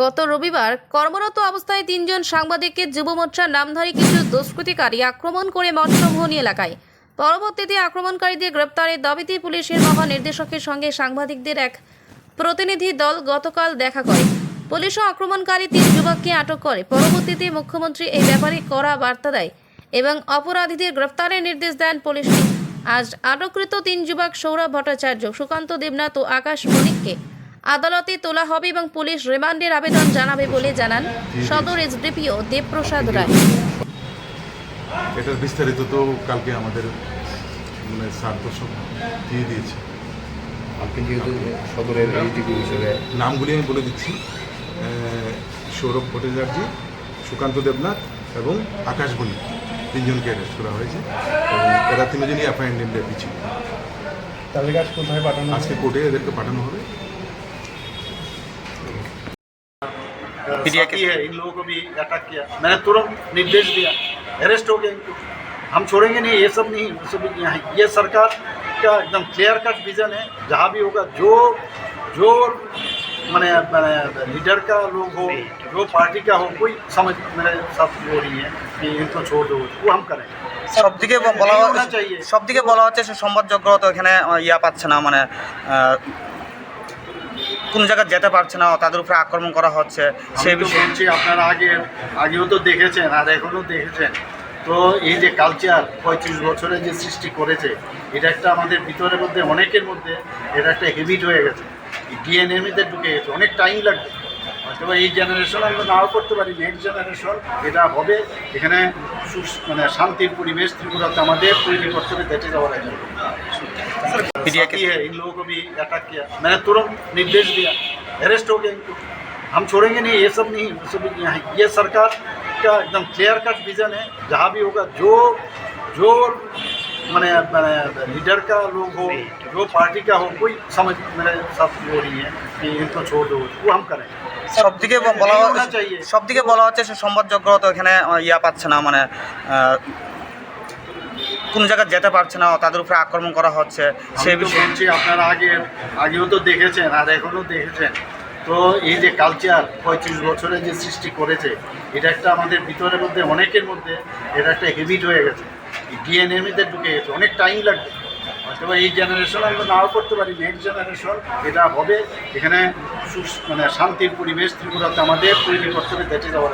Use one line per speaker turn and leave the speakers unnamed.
গত রবিবার কর্মরত অবস্থায় তিনজন সাংবাদিককে যুব মোর্চার নামধারী কিছু দুষ্কৃতিকারী আক্রমণ করে মৎস্যভবনী এলাকায়। পরবর্তীতে আক্রমণকারীদের গ্রেপ্তারের দাবিতে পুলিশের মহানির্দেশকের সঙ্গে সাংবাদিকদের এক প্রতিনিধি দল গতকাল দেখা করে। পুলিশও আক্রমণকারী তিন যুবককে আটক করে। পরবর্তীতে মুখ্যমন্ত্রী এই ব্যাপারে কড়া বার্তা দেয় এবং অপরাধীদের গ্রেপ্তারের নির্দেশ দেন পুলিশকে। আজ আটককৃত তিন যুবক সৌরভ ভট্টাচার্য, সুকান্ত দেবনাথ ও আকাশ মলিককে আদালতে তোলা হবে এবং পুলিশ রিমান্ডের আবেদন জানাবে বলে জানান সদর এসডিপিও দেবপ্রসাদ রায়।
এটার বিস্তারিত তো কালকে আমাদের মানে স্যার তো সব দিয়ে দিয়েছে।
আপনি যেহেতু সদরের হিসেবে
নামগুলি আমি বলে দিচ্ছি। সৌরভ ভট্টাচার্য সুকান্ত দেবনাথ এবং আকাশ বণিক তিনজনকে অ্যারেস্ট করা হয়েছে। এবং এরা তিনজনই অ্যাপয়েন্টেড ডেপি ছিল
আজ কোথায় পাঠানো
আজকে কোর্টে এদেরকে পাঠানো হবে।
साथी है इन लोगों को भी अटैक किया मैंने तुरंत निर्देश दिया अरेस्ट हो गए इनको हम छोड़ेंगे नहीं ये सब नहीं ये सब यहाँ ये सरकार का एकदम क्लियर कट विजन है जहाँ भी होगा जो जो मैंने मैंने लीडर का लोग हो जो पार्टी का हो कोई समझ मेरे साथ वो नहीं है कि इनको छोड़ दो वो हम करें
সব দিকে বলা
नहीं होना चाहिए
সব দিকে বলা হচ্ছে সে সংবাদযোগ্য তো এখানে আহ, ইয়া পাচ্ছে না মানে আহ, কোন জায়গায় যেতে পারছে না তাদের উপরে আক্রমণ করা হচ্ছে সে বিষয়ে
বলছি আপনারা আগে আগেও তো দেখেছেন আর এখনও দেখেছেন। তো এই যে কালচার পঁয়ত্রিশ বছরে যে সৃষ্টি করেছে এটা একটা আমাদের ভিতরের মধ্যে অনেকের মধ্যে এটা একটা হেবিট হয়ে গেছে। ডিএনএমিতে ঢুকে গেছে অনেক টাইম লাগবে। হয়তো এই জেনারেশন আমরা নাও করতে পারি নেক্সট জেনারেশন এটা হবে। এখানে মানে শান্তির পরিবেশ ত্রিপুরাতে আমাদের তৈরি করতে হবে দেখে যাওয়ার
मीडिया के
साथी है इन लोगों को भी अटैक किया मैंने तुरंत निर्देश दिया अरेस्ट हो गए इनको हम छोड़ेंगे नहीं ये सब नहीं ये सब यहाँ ये सरकार का एकदम क्लियर कट विजन है जहाँ भी होगा जो जो मैंने मैंने लीडर का लोग हो जो पार्टी का हो कोई समझ मेरे साथ वो नहीं है कि इनको छोड़ दो वो हम करें
সব দিকে বলা
नहीं होना चाहिए
সব দিকে বলা হচ্ছে সে সংবাদযোগ্য তো এখানে আহ, ইয়া পাচ্ছে না মানে আহ, কোন জায়গায় যেতে পারছে না তাদের উপরে আক্রমণ করা হচ্ছে সে
আমি তো
বিষয়ে
আপনারা আগে আগেও তো দেখেছেন আর এখনও দেখেছেন। তো এই যে কালচার পঁয়ত্রিশ বছরে যে সৃষ্টি করেছে এটা একটা আমাদের ভিতরের মধ্যে অনেকের মধ্যে এটা একটা হেবিট হয়ে গেছে। ডিএনএমিতে ঢুকে গেছে অনেক টাইম লাগবে। হয়তো বা এই জেনারেশন আমরা নাও করতে পারি নেক্সট জেনারেশন এটা হবে। এখানে মানে শান্তির পরিবেশ ত্রিপুরাতে আমাদের তৈরি করতে হবে দেখে যাওয়ার